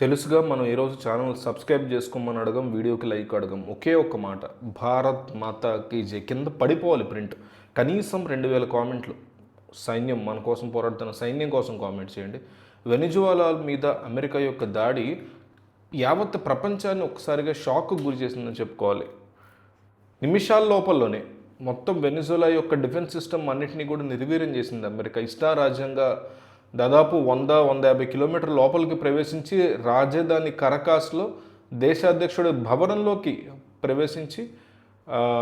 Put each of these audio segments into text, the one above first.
తెలుసుగా మనం ఈరోజు ఛానల్ సబ్స్క్రైబ్ చేసుకోమని అడగం వీడియోకి లైక్ అడగం. ఒకే ఒక్క మాట భారత్ మాతాకి జై. కింద పడిపోవాలి ప్రింట్ కనీసం రెండు వేల కామెంట్లు. సైన్యం మన కోసం పోరాడుతున్న సైన్యం కోసం కామెంట్ చేయండి. వెనిజువాలా మీద అమెరికా యొక్క దాడి యావత్ ప్రపంచాన్ని ఒకసారిగా షాక్కు గురి చేసిందని చెప్పుకోవాలి. నిమిషాల లోపలలోనే మొత్తం వెనిజులా యొక్క డిఫెన్స్ సిస్టమ్ అన్నింటినీ కూడా నిర్వీర్యం చేసింది అమెరికా. ఇష్టారాజ్యంగా దాదాపు వంద వంద యాభై కిలోమీటర్ లోపలికి ప్రవేశించి రాజధాని కరకాస్లో దేశాధ్యక్షుడి భవనంలోకి ప్రవేశించి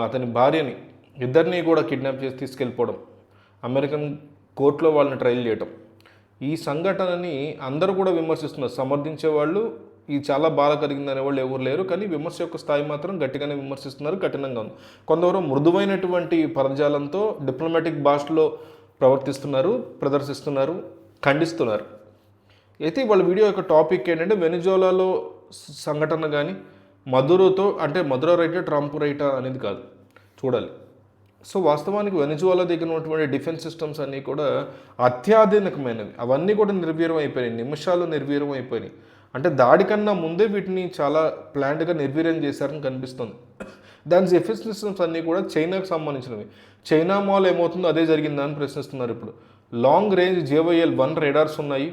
అతని భార్యని ఇద్దరిని కూడా కిడ్నాప్ చేసి తీసుకెళ్ళిపోవడం అమెరికన్ కోర్టులో వాళ్ళని ట్రయల్ చేయటం. ఈ సంఘటనని అందరూ కూడా విమర్శిస్తున్నారు. సమర్థించే వాళ్ళు ఇది చాలా బాధ కలిగింది అనేవాళ్ళు ఎవరు లేరు కానీ విమర్శ యొక్క స్థాయి మాత్రం గట్టిగానే విమర్శిస్తున్నారు కఠినంగా ఉంది. కొందరు మృదువైనటువంటి పదజాలంతో డిప్లొమాటిక్ భాషలో ప్రవర్తిస్తున్నారు ప్రదర్శిస్తున్నారు. ఖండిస్తున్నారు. అయితే వాళ్ళ వీడియో యొక్క టాపిక్ ఏంటంటే వెనిజోలాలో సంఘటన కానీ మధురతో అంటే మధుర రైటా ట్రంప్ రైటా అనేది కాదు. చూడాలి. సో వాస్తవానికి వెనిజువాలా దగ్గర ఉన్నటువంటి డిఫెన్స్ సిస్టమ్స్ అన్నీ కూడా అత్యాధునికమైనవి. అవన్నీ కూడా నిర్వీర్యం అయిపోయినాయి. నిమిషాలు నిర్వీర్యం అయిపోయినాయి. అంటే దాడి కన్నా ముందే వీటిని చాలా ప్లాంట్గా నిర్వీర్యం చేశారని కనిపిస్తుంది. దాని డిఫెన్స్ సిస్టమ్స్ అన్నీ కూడా చైనాకు సంబంధించినవి. చైనా మాల్ ఏమవుతుందో అదే జరిగిందా అని ప్రశ్నిస్తున్నారు ఇప్పుడు. Long range JYL one radars ఉన్నాయి.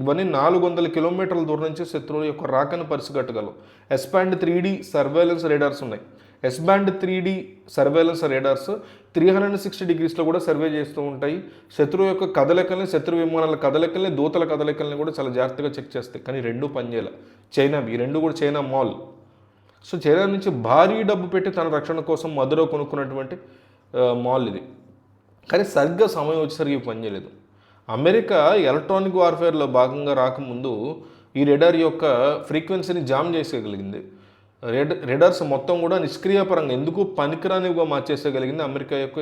ఇవన్నీ నాలుగు వందల కిలోమీటర్ల దూరం నుంచి శత్రువుల యొక్క రాకను పరిసిగట్టగలవు S band three D surveillance radars ఉన్నాయి. S band three D surveillance radars three hundred sixty డిగ్రీస్లో కూడా సర్వే చేస్తూ ఉంటాయి. శత్రువు యొక్క కదలికల్ని శత్రు విమానాల కదలికల్ని దూతల కదలికల్ని కూడా చాలా జాగ్రత్తగా చెక్ చేస్తాయి. కానీ రెండు పనిచేయాలి చైనావి ఈ రెండు కూడా చైనా మాల్. సో చైనా నుంచి భారీ డబ్బు పెట్టి తన రక్షణ కోసం మధురో కొనుక్కున్నటువంటి మాల్ ఇది. కానీ సరిగ్గా సమయం వచ్చేసరికి పని పనిచేయలేదు అమెరికా ఎలక్ట్రానిక్ వార్ఫేర్లో భాగంగా రాకముందు ఈ రెడార్ యొక్క ఫ్రీక్వెన్సీని జామ్ చేసేయగలిగింది. రెడ్ రెడార్స్ మొత్తం కూడా నిష్క్రియాపరంగా ఎందుకు పనికిరానివిగా మార్చేసేయగలిగింది అమెరికా యొక్క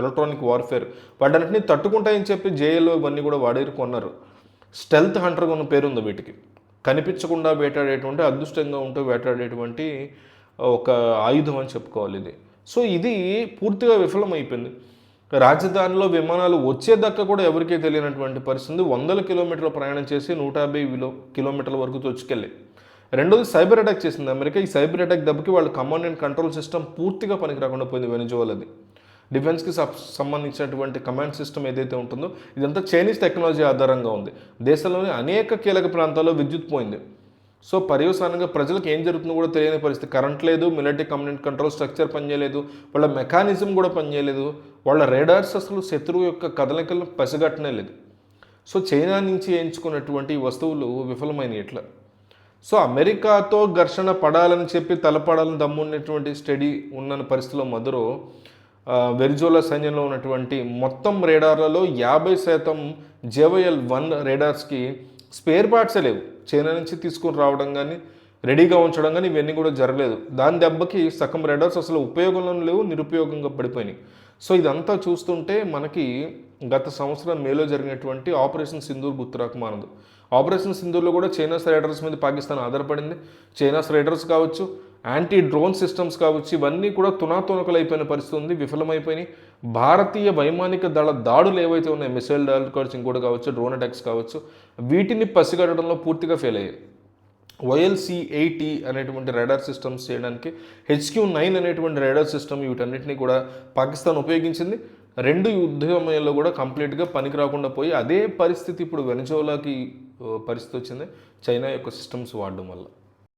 ఎలక్ట్రానిక్ వార్ఫేర్. వాటన్నింటినీ తట్టుకుంటాయని చెప్పి జేఏలో ఇవన్నీ కూడా వాడేరు కొన్నారు. స్టెల్త్ హంటర్ ఉన్న పేరు ఉంది వీటికి. కనిపించకుండా వేటాడేటువంటి అదృష్టంగా ఉంటూ వేటాడేటువంటి ఒక ఆయుధం అని చెప్పుకోవాలి ఇది. సో ఇది పూర్తిగా విఫలమైపోయింది. రాజధానిలో విమానాలు వచ్చేదాకా కూడా ఎవరికీ తెలియనటువంటి పరిస్థితి. వందల కిలోమీటర్ల ప్రయాణం చేసి నూట యాభై విలో కిలోమీటర్ల వరకు తొచ్చుకెళ్ళి రెండోది సైబర్ అటాక్ చేసింది అమెరికా. ఈ సైబర్ అటాక్ దెబ్బకి వాళ్ళ కమాండ్ అండ్ కంట్రోల్ సిస్టమ్ పూర్తిగా పనికి రాకుండా పోయింది వెనిజువలది. డిఫెన్స్కి సంబంధించినటువంటి కమాండ్ సిస్టమ్ ఏదైతే ఉంటుందో ఇదంతా చైనీస్ టెక్నాలజీ ఆధారంగా ఉంది. దేశంలోని అనేక కీలక ప్రాంతాల్లో విద్యుత్ పోయింది. సో పర్యవసానంగా ప్రజలకు ఏం జరుగుతుందో కూడా తెలియని పరిస్థితి. కరెంట్ లేదు మిలిటరీ కమ్యూనిట్ కంట్రోల్ స్ట్రక్చర్ పనిచేయలేదు వాళ్ళ మెకానిజం కూడా పనిచేయలేదు వాళ్ళ రేడార్స్ అసలు శత్రువు యొక్క కదలికలను పసిగట్టనే లేదు. సో చైనా నుంచి ఎంచుకున్నటువంటి వస్తువులు విఫలమైనవి ఎట్లా సో అమెరికాతో ఘర్షణ పడాలని చెప్పి తలపడాలని దమ్మున్నటువంటి స్టడీ ఉన్న పరిస్థితిలో మధురో వెరిజోలా సైన్యంలో ఉన్నటువంటి మొత్తం రేడార్లలో యాభై శాతం జేవైఎల్ వన్ రేడార్స్కి స్పేర్ పార్ట్సే లేవు. చైనా నుంచి తీసుకుని రావడం కానీ రెడీగా ఉంచడం కానీ ఇవన్నీ కూడా జరగలేదు. దాని దెబ్బకి సగం రెడర్స్ అసలు ఉపయోగంలో లేవు నిరుపయోగంగా పడిపోయినాయి. సో ఇదంతా చూస్తుంటే మనకి గత సంవత్సరం మేలో జరిగినటువంటి ఆపరేషన్ సింధూర్ గుర్తురాక మానదు ఆపరేషన్ సింధూర్లో కూడా చైనాస్ రైడర్స్ మీద పాకిస్తాన్ ఆధారపడింది. చైనాస్ రైడర్స్ కావచ్చు యాంటీ డ్రోన్ సిస్టమ్స్ కావచ్చు ఇవన్నీ కూడా తునాతునకలు అయిపోయిన పరిస్థితి ఉంది విఫలమైపోయినాయి. భారతీయ వైమానిక దళ దాడులు ఏవైతే ఉన్నాయో మిసైల్ దాడులు కావచ్చు ఇంకోటి కావచ్చు డ్రోన్ అటాక్స్ కావచ్చు వీటిని పసిగట్టడంలో పూర్తిగా ఫెయిల్ అయ్యాయి. వైఎల్సి ఎయిటీ అనేటువంటి రైడర్ సిస్టమ్స్ చేయడానికి హెచ్క్యూ నైన్ అనేటువంటి రైడర్ సిస్టమ్ వీటన్నిటిని కూడా పాకిస్తాన్ ఉపయోగించింది. రెండు యుద్ధ సమయంలో కూడా కంప్లీట్గా పనికి రాకుండా పోయి అదే పరిస్థితి ఇప్పుడు వెనజోలాకి పరిస్థితి వచ్చింది. చైనా యొక్క సిస్టమ్స్ వాడడం వల్ల.